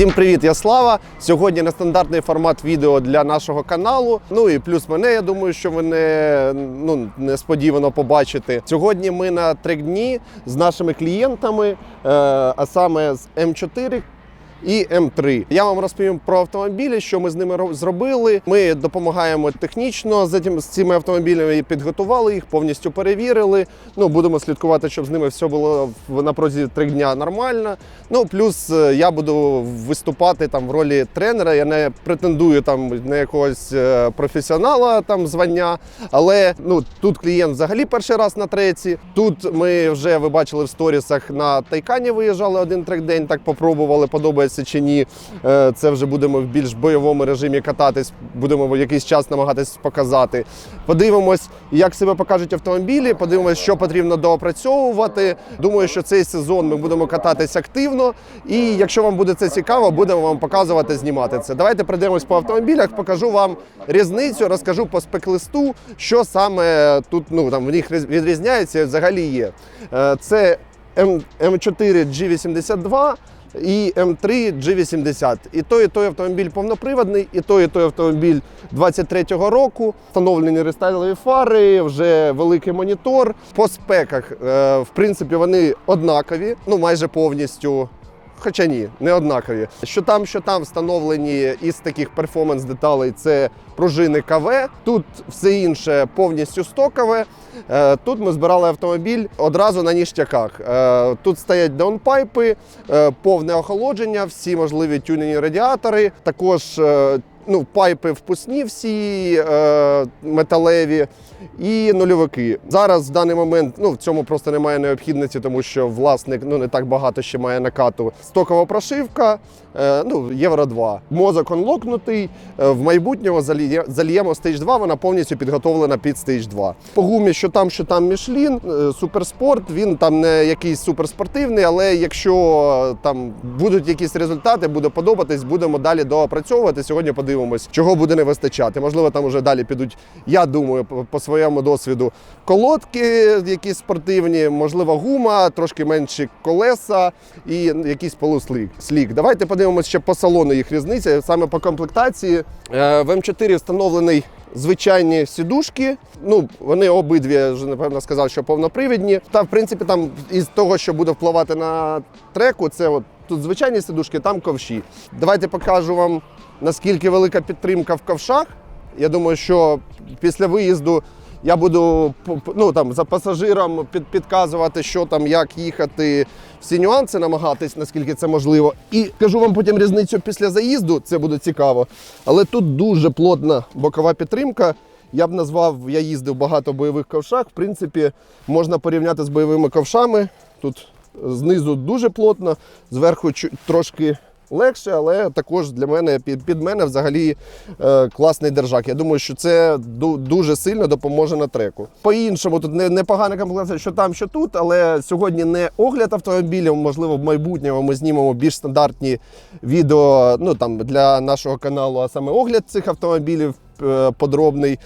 Всім привіт, я Слава. Сьогодні нестандартний формат відео для нашого каналу. Ну і плюс мене, я думаю, що ви не, ну, несподівано побачите. Сьогодні ми на три дні з нашими клієнтами, е, а саме з М4 і М3. Я вам розповім про автомобілі, що ми з ними зробили. Ми допомагаємо технічно з, цими автомобілями і підготували їх, повністю перевірили. Ну, будемо слідкувати, щоб з ними все було на протязі трьох дня нормально. Ну, плюс е, я буду виступати там в ролі тренера. Я не претендую там на якогось е, професіонала там звання. Але ну тут клієнт взагалі перший раз на треці. Тут ми вже ви бачили в сторісах на Тайкані виїжджали один трек-день, так попробували, подобається чи ні. Е, Це вже будемо в більш бойовому режимі кататись, будемо якийсь час намагатись показати. Подивимось, як себе покажуть автомобілі. Подивимось, що потрібно доопрацьовувати. Думаю, що цей сезон ми будемо кататись активно. І якщо вам буде це цікаво, будемо вам показувати, знімати це. Давайте пройдемось по автомобілях, покажу вам різницю, розкажу по спеклисту, що саме тут ну там в них відрізняється взагалі є. Е, Це М4 G82 і М3 G80. І той, і той автомобіль повноприводний, і той, і той автомобіль 23-го року. Встановлені рестайлові фари, вже великий монітор. По спеках, е, в принципі, вони однакові, ну майже повністю. Хоча ні, не однакові. Що там, що там встановлені із таких перформанс-деталей це пружини КВ. Тут все інше повністю стокове. Е, Тут ми збирали автомобіль одразу на ніштяках. Е, Тут стоять даунпайпи, е, повне охолодження, всі можливі тюнені радіатори. Також ну, пайпи впускні всі е, металеві і нульовики. Зараз в даний момент ну, в цьому просто немає необхідності, тому що власник ну, не так багато ще має накату. Стокова прошивка, е, ну, євро 2. Мозок онлокнутий. Е, в майбутньому заліє- зальємо Stage 2, вона повністю підготовлена під Stage 2. По гумі, що там, що там Мішлін, е, суперспорт, він там не якийсь суперспортивний, але якщо е, там будуть якісь результати, буде подобатись, будемо далі доопрацьовувати. Сьогодні подивимось, чого буде не вистачати. Можливо, там вже далі підуть, я думаю, по, своєму досвіду колодки, якісь спортивні, можливо, гума, трошки менші колеса і якийсь полуслік. Слік. Давайте подивимося ще по салону їх різниця. Саме по комплектації Е, в М4 встановлений. Звичайні сідушки, ну вони обидві вже напевно сказав, що повнопривідні. Та в принципі там із того, що буде впливати на треку, це от тут звичайні сідушки, там ковші. Давайте покажу вам наскільки велика підтримка в ковшах. Я думаю, що після виїзду я буду ну, там, за пасажиром під, підказувати, що там, як їхати, всі нюанси намагатись, наскільки це можливо. І кажу вам потім різницю після заїзду, це буде цікаво. Але тут дуже плотна бокова підтримка. Я б назвав, я їздив багато бойових ковшах. В принципі, можна порівняти з бойовими ковшами. Тут знизу дуже плотно, зверху трошки легше, але також для мене під, мене взагалі е, класний держак. Я думаю, що це дуже сильно допоможе на треку. По-іншому, тут не, непогана комплектація, що там, що тут, але сьогодні не огляд автомобілів. Можливо, в майбутньому ми знімемо більш стандартні відео ну, там, для нашого каналу, а саме огляд цих автомобілів е, подробний.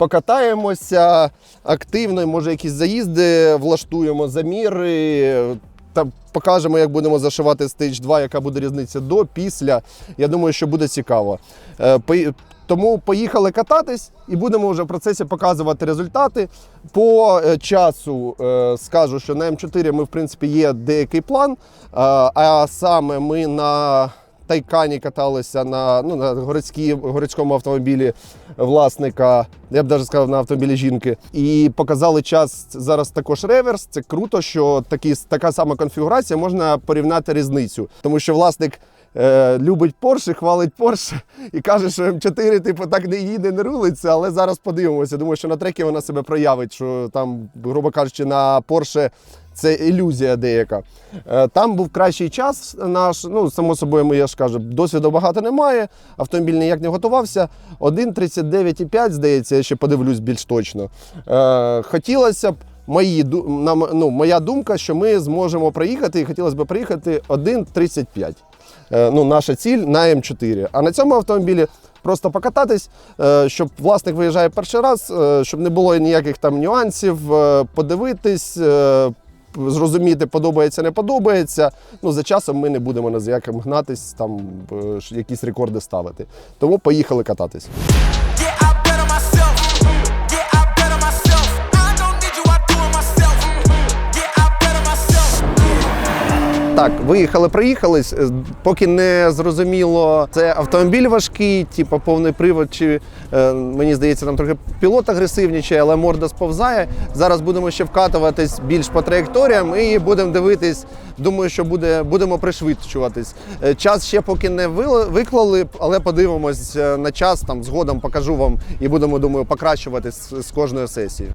Покатаємося активно, може якісь заїзди влаштуємо, заміри. Та покажемо, як будемо зашивати Stage 2, яка буде різниця до, після. Я думаю, що буде цікаво. Е, Тому поїхали кататись і будемо вже в процесі показувати результати. По е, часу е, скажу, що на М4 ми, в принципі, є деякий план. А, а саме ми на Тайкані каталися на, ну, на городській, городському автомобілі власника, я б навіть сказав, на автомобілі жінки. І показали час зараз також реверс. Це круто, що такі, така сама конфігурація можна порівняти різницю. Тому що власник е, любить Porsche, хвалить Porsche і каже, що М4 типу, так не їде, не рулиться, але зараз подивимося. Думаю, що на трекі вона себе проявить, що там, грубо кажучи, на Porsche це ілюзія деяка. Е, Там був кращий час наш. Ну, само собою, я ж кажу, досвіду багато немає. Автомобіль ніяк не готувався. 1.39,5, здається, я ще подивлюсь більш точно. Е, Хотілося б. Мої, ну, моя думка, що ми зможемо проїхати, і хотілося б проїхати 1.35. Е, Ну, наша ціль на М4. А на цьому автомобілі просто покататись, щоб власник виїжджає перший раз, щоб не було ніяких там нюансів, подивитись, зрозуміти, подобається, не подобається. Ну, за часом ми не будемо на яким гнатись, там е, якісь рекорди ставити. Тому поїхали кататись. Так, виїхали, приїхались. Е, Поки не зрозуміло, це автомобіль важкий, типу повний привод, чи е, мені здається, там трохи пілот агресивнічає, але морда сповзає. Зараз будемо ще вкатуватись більш по траєкторіям і будемо дивитись. Думаю, що буде, будемо пришвидшуватись. Е, Час ще поки не виклали, але подивимось на час. Там згодом покажу вам і будемо, думаю, покращуватись з кожною сесією.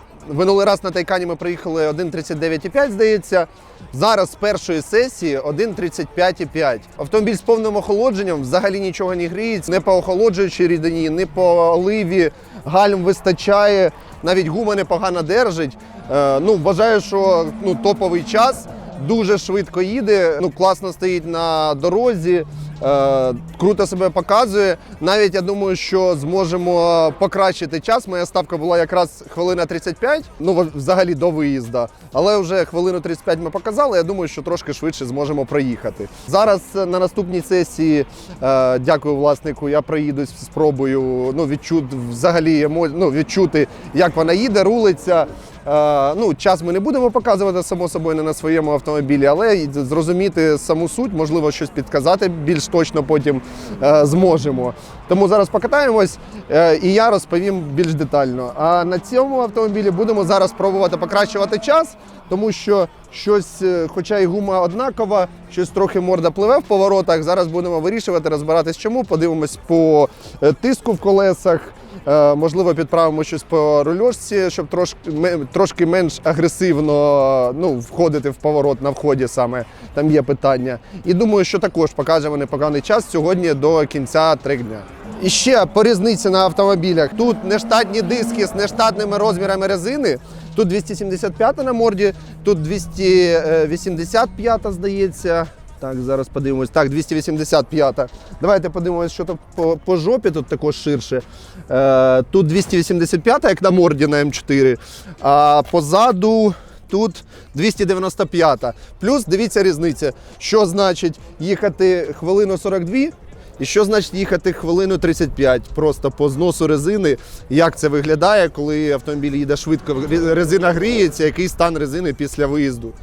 минулий раз на Тайкані ми приїхали 1.39,5, здається. Зараз з першої сесії 1.35,5. Автомобіль з повним охолодженням взагалі нічого не гріється, не по охолоджуючій рідині, не по оливі. Гальм вистачає, навіть гума непогано держить. Е, ну, вважаю, що ну, топовий час. Дуже швидко їде, ну класно стоїть на дорозі, круто себе показує. Навіть я думаю, що зможемо покращити час. Моя ставка була якраз хвилина 35, ну взагалі до виїзду. Але вже хвилину 35 ми показали. Я думаю, що трошки швидше зможемо проїхати. Зараз е, на наступній сесії, е, дякую власнику, я проїдусь, спробую ну, відчути взагалі ну, відчути, як вона їде, рулиться. Е, ну, час ми не будемо показувати, само собою, не на своєму автомобілі, але зрозуміти саму суть, можливо, щось підказати більш точно потім е, зможемо. Тому зараз покатаємось е, і я розповім більш детально. А на цьому автомобілі будемо зараз пробувати покращувати час, тому що щось, хоча і гума однакова, щось трохи морда пливе в поворотах. Зараз будемо вирішувати, розбиратись чому. Подивимось по тиску в колесах. Е, Можливо, підправимо щось по рульошці, щоб трошки, трошки менш агресивно ну, входити в поворот на вході саме. Там є питання. І думаю, що також покажемо непоганий час сьогодні до кінця трек дня. І ще по різниці на автомобілях. Тут нештатні диски з нештатними розмірами резини. Тут 275 на морді, тут 285 здається. Так, зараз подивимось. Так, 285. Давайте подивимось, що тут по, по жопі тут також ширше. Е, тут 285, як на морді на М4. А позаду тут 295. Плюс дивіться різниця, що значить їхати хвилину 42. І що значить їхати хвилину 35 просто по зносу резини? Як це виглядає, коли автомобіль їде швидко? Резина гріється, який стан резини після виїзду?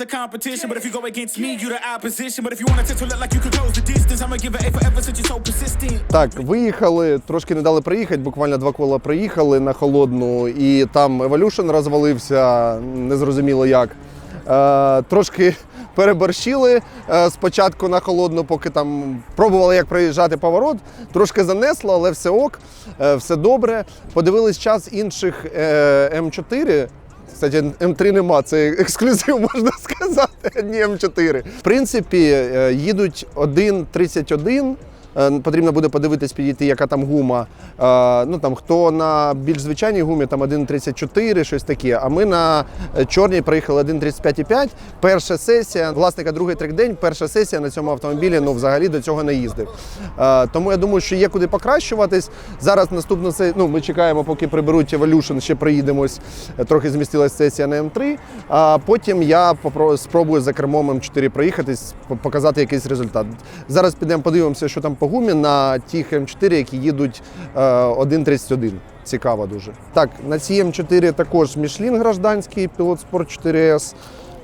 The competition, but if you go against me, you the opposition. But if you test to look like you could close the distance, I'ma give it A forever since you're so persistent. Так, виїхали, трошки не дали приїхати, буквально два кола проїхали на холодну, і там Evolution розвалився, незрозуміло як. Е, трошки переборщили е, спочатку на холодну, поки там пробували як проїжджати поворот. Трошки занесло, але все ок, е, все добре. Подивились час інших е, М4. Кстати, М3 нема, це ексклюзив, можна сказати, а не М4. В принципі, е, їдуть 1.31. Е, Потрібно буде подивитись, підійти, яка там гума. Е, Ну там хто на більш звичайній гумі, там 1.34, щось таке. А ми на е, чорній проїхали 1.35,5. Перша сесія, власника другий трек-день, перша сесія на цьому автомобілі ну взагалі до цього не їздив. Тому я думаю, що є куди покращуватись. Зараз наступна сесія, ну ми чекаємо, поки приберуть Evolution, ще приїдемось. Трохи змістилась сесія на М3. А потім я спробую за кермом М4 проїхатись, показати якийсь результат. Зараз підемо подивимося, що там по гумі на тих М4, які їдуть е, 1.31. Цікаво дуже. Так, на цій М4 також Мішлін гражданський, пілот Sport 4S.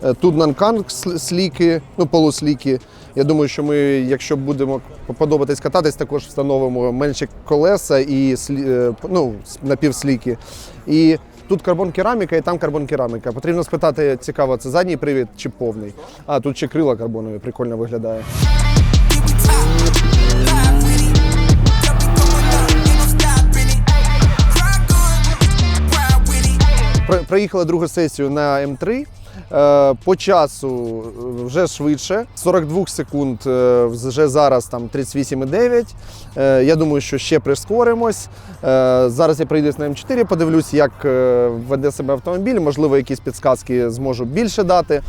Е, Тут нанканг сліки, ну полусліки. Я думаю, що ми, якщо будемо подобатись кататись, також встановимо менші колеса і е, ну, напівсліки. І тут карбон кераміка, і там карбон кераміка. Потрібно спитати, цікаво, це задній привід чи повний. А тут ще крила карбонові, прикольно виглядає. Приїхала друга сесія на М3. Е, По часу е, вже швидше. 42 секунд е, вже зараз там 38,9. Е, Я думаю, що ще прискоримось. Зараз я прийдусь на М4, подивлюсь, як веде себе автомобіль. Можливо, якісь підсказки зможу більше дати.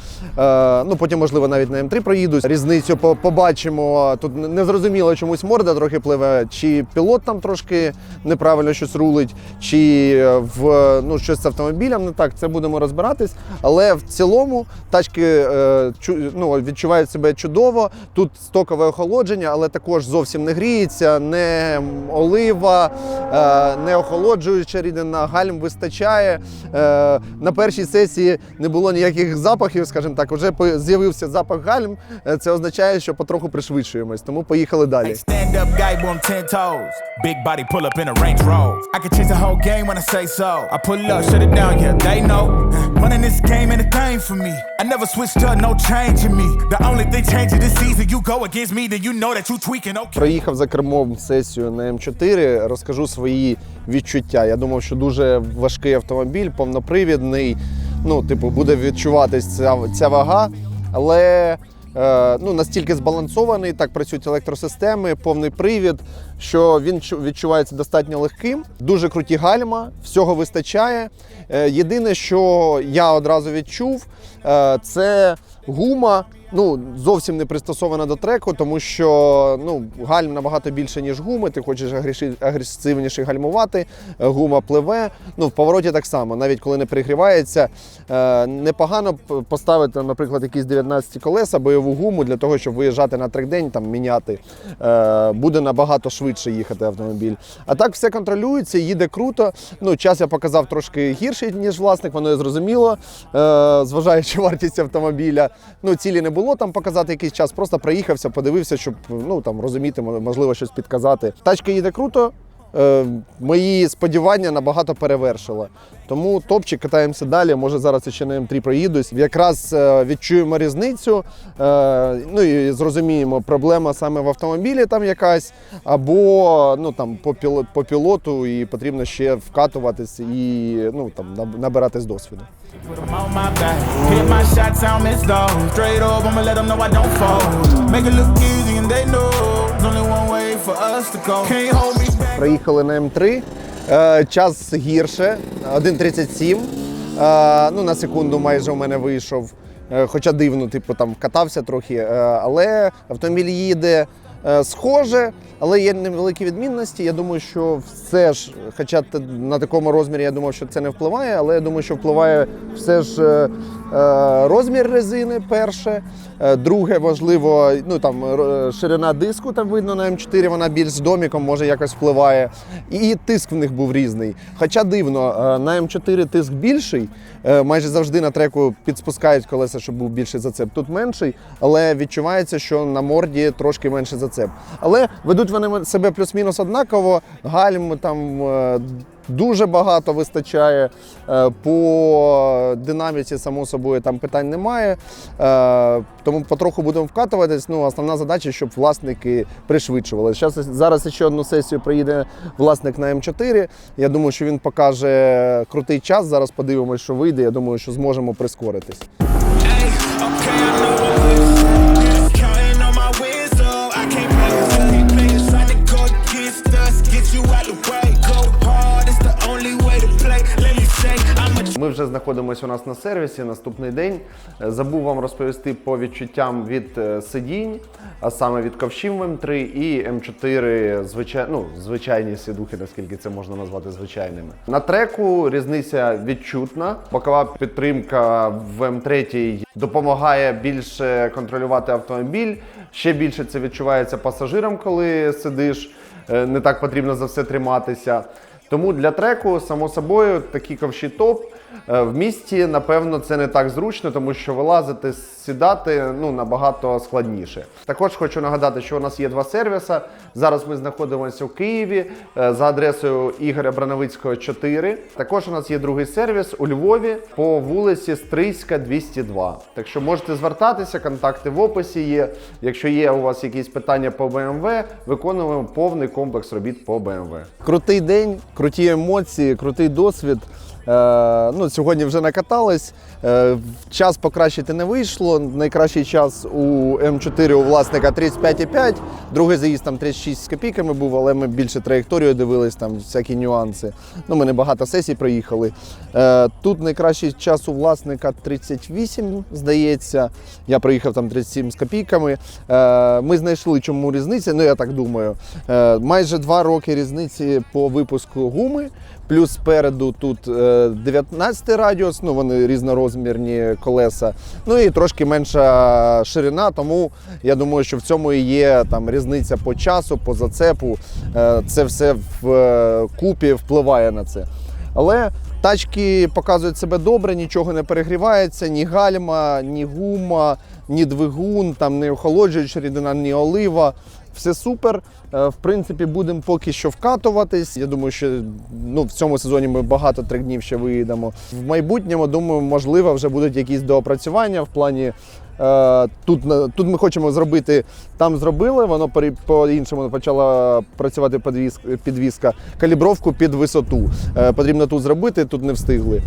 Ну, потім, можливо, навіть на М3 проїдусь. Різницю побачимо. Тут не зрозуміло, чомусь морда трохи пливе, чи пілот там трошки неправильно щось рулить, чи в ну щось з автомобілем не так. Це будемо розбиратись. Але в цілому тачки е, ну, відчувають себе чудово. Тут стокове охолодження, але також зовсім не гріється, не олива, е, не охолоджуюча рідина, гальм вистачає. Е, на першій сесії не було ніяких запахів, скажімо так, вже з'явився запах гальм. Це означає, що потроху пришвидшуємось, тому поїхали далі. Running for me. I never switched up, no change in me. The only thing changing this season, you go against me, then you know that you tweaking, okay. Проїхав за кермом сесію на М4, розкажу свої відчуття. Я думав, що дуже важкий автомобіль, повнопривідний. Ну, типу, буде відчуватись ця, ця вага, але ну, настільки збалансований, так працюють електросистеми, повний привід, що він відчувається достатньо легким. Дуже круті гальма, всього вистачає. Е, єдине, що я одразу відчув, е, це гума. Ну, зовсім не пристосована до треку, тому що ну, гальм набагато більше, ніж гуми. Ти хочеш агресивніше гальмувати, е, гума пливе. Ну, в повороті так само, навіть коли не перегрівається. Е, непогано поставити, наприклад, якісь 19 колеса, бойову гуму для того, щоб виїжджати на трекдень, там міняти. Е, буде набагато швидше їхати автомобіль. А так все контролюється, їде круто. Ну, час я показав трошки гірший, ніж власник, воно і зрозуміло, зважаючи вартість автомобіля. Ну, цілі не було там показати якийсь час, просто проїхався, подивився, щоб ну, там, розуміти, можливо, щось підказати. Тачка їде круто. Е, мої сподівання набагато перевершила. Тому топчик катаємося далі. Може зараз ще на М3 проїдусь. Якраз е, відчуємо різницю. Е, ну і зрозуміємо, проблема саме в автомобілі там якась, або ну там по піло- по пілоту, і потрібно ще вкатуватись і ну там набиратись досвіду. Can't hold Приїхали на М3. Е, час гірше 1.37. Е, ну, на секунду майже у мене вийшов. Е, хоча дивно, типу, там катався трохи. Але автомобіль їде схоже, але є невеликі відмінності. Я думаю, що все ж, хоча на такому розмірі я думав, що це не впливає, але я думаю, що впливає все ж е, е, розмір резини перше. Е, Друге, важливо, ну там ширина диску там видно на М4, вона більш з доміком, може якось впливає. І тиск в них був різний. Хоча дивно, е, на М4 тиск більший, е, майже завжди на треку підспускають колеса, щоб був більший зацеп. Тут менший, але відчувається, що на морді трошки менший зацеп. Але ведуть вони себе плюс-мінус однаково. Гальм там. е, Дуже багато вистачає Е, по динаміці, само собою, там питань немає. Е, Тому потроху будемо вкатуватись. Ну, основна задача, щоб власники пришвидшували. Щас, зараз ще одну сесію приїде власник на М4. Я думаю, що він покаже крутий час. Зараз подивимося, що вийде. Я думаю, що зможемо прискоритись. Ay, okay, Ми вже знаходимося у нас на сервісі. Наступний день. Е, Забув вам розповісти по відчуттям від е, сидінь, а саме від ковшів в М3 і М4 звичай... ну, звичайні сідухи, наскільки це можна назвати звичайними. На треку різниця відчутна. Бокова підтримка в М3 допомагає більше контролювати автомобіль. Ще більше це відчувається пасажирам, коли сидиш. Е, Не так потрібно за все триматися. Тому для треку, само собою, такі ковші топ. Е, В місті, напевно, це не так зручно, тому що вилазити, сідати ну, набагато складніше. Також хочу нагадати, що у нас є два сервіси. Зараз ми знаходимося у Києві е, за адресою Ігоря Брановицького 4. Також у нас є другий сервіс у Львові по вулиці Стрийська, 202. Так що можете звертатися, контакти в описі є. Якщо є у вас якісь питання по BMW, виконуємо повний комплекс робіт по BMW. Крутий день, круті емоції, крутий досвід. Е, ну, сьогодні вже накатались. Е, час покращити не вийшло. Найкращий час у М4 у власника 35,5. Другий заїзд там 36 з копійками був, але ми більше траєкторію дивились, там всякі нюанси. Ну, ми не багато сесій проїхали. Е, тут найкращий час у власника 38, здається. Я проїхав там 37 з копійками. Ми знайшли, чому різниця. Ну, я так думаю. Майже два роки різниці по випуску гуми. Плюс спереду тут е, 19 радіус, ну вони різнорозмірні колеса. Ну і трошки менша ширина, тому я думаю, що в цьому і є там різниця по часу, по зацепу. Е, Це все в е, купі впливає на це. Але тачки показують себе добре, нічого не перегрівається, ні гальма, ні гума, ні двигун, там не охолоджуюча рідина, ні олива. Все супер. Е, В принципі, будемо поки що вкатуватись. Я думаю, що ну, в цьому сезоні ми багато трьох днів ще виїдемо. В майбутньому, думаю, можливо, вже будуть якісь доопрацювання в плані. е, Тут, тут ми хочемо зробити, там зробили, воно по-іншому почала працювати підвіз- підвізка, калібровку під висоту. Е, Потрібно тут зробити, тут не встигли.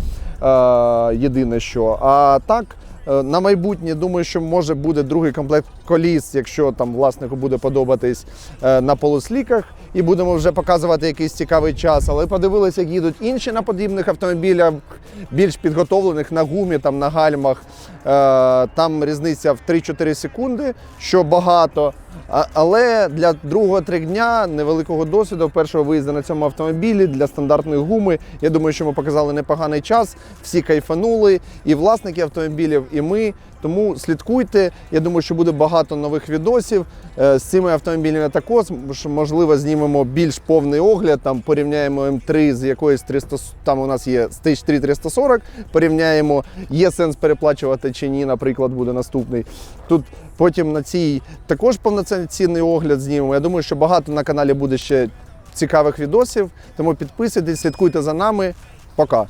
Єдине що. А так, На майбутнє думаю, що може буде другий комплект коліс, якщо там власнику буде подобатись е, на полусліках, і будемо вже показувати якийсь цікавий час. Але подивилися, як їдуть інші на подібних автомобілях, більш підготовлених на гумі, там на гальмах. Е, Там різниця в 3-4 секунди, що багато. Але для другого три дня невеликого досвіду, першого виїзду на цьому автомобілі для стандартної гуми. Я думаю, що ми показали непоганий час. Всі кайфанули, і власники автомобілів, і ми. Тому слідкуйте. Я думаю, що буде багато нових відосів е, з цими автомобілями. Також можливо знімемо більш повний огляд. Там порівняємо М3 з якоюсь 300, там у нас є Stage 3 340. Порівняємо, є сенс переплачувати чи ні. Наприклад, буде наступний. Тут потім на цій також повноцінний огляд знімемо. Я думаю, що багато на каналі буде ще цікавих відосів. Тому підписуйтесь, слідкуйте за нами. Пока.